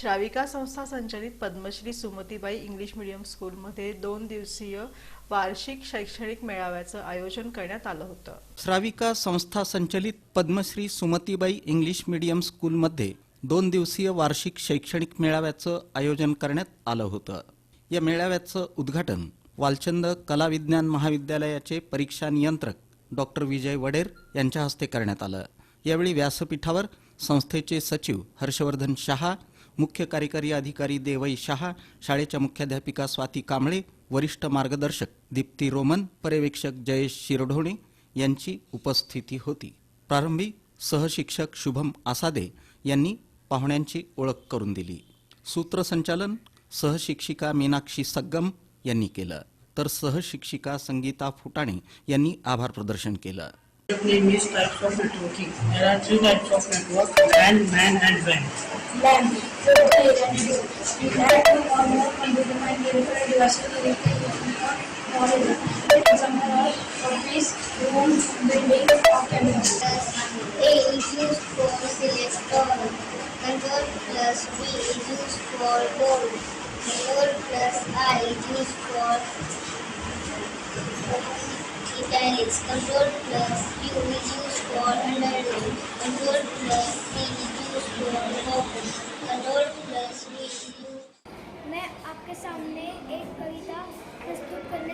श्राविका संस्था संचलित Padmashri Sumatibai English medium स्कूलमध्ये दोन दिवसीय वार्षिक शैक्षणिक मेळाव्याचं आयोजन करण्यात आलं होतं. श्राविका संस्था संचलित पद्मश्री सुमतीबाई इंग्लिश मीडियम स्कूलमध्ये दोन दिवसीय वार्षिक शैक्षणिक मेळाव्याचं आयोजन करण्यात आलं होतं. या मेळाव्याचं उद्घाटन वालचंद कला विज्ञान महाविद्यालयाचे परीक्षा नियंत्रक डॉक्टर विजय वडेर यांच्या हस्ते करण्यात आलं. यावेळी व्यासपीठावर संस्थेचे सचिव हर्षवर्धन शहा मुख्य कार्यकारी अधिकारी देवई शहा शाळेच्या मुख्याध्यापिका स्वाती कांबळे वरिष्ठ मार्गदर्शक दीप्ती रोमन पर्यवेक्षक जयेश शिरढोणे यांची उपस्थिती होती प्रारंभी सहशिक्षक शुभम आसादे यांनी पाहुण्यांची ओळख करून दिली सूत्रसंचालन सहशिक्षिका मीनाक्षी सग्गम यांनी केलं तर सहशिक्षिका संगीता फुटाणे यांनी आभार प्रदर्शन केलं name is types of networking. There are three types of network, LAN, MAN and WAN. So what are building. A is used for select all. Control plus B is used for roll. Control plus I is used for italics. Control plus U is used for underline. Control plus C मैं आपके सामने एक कविता प्रस्तुत करने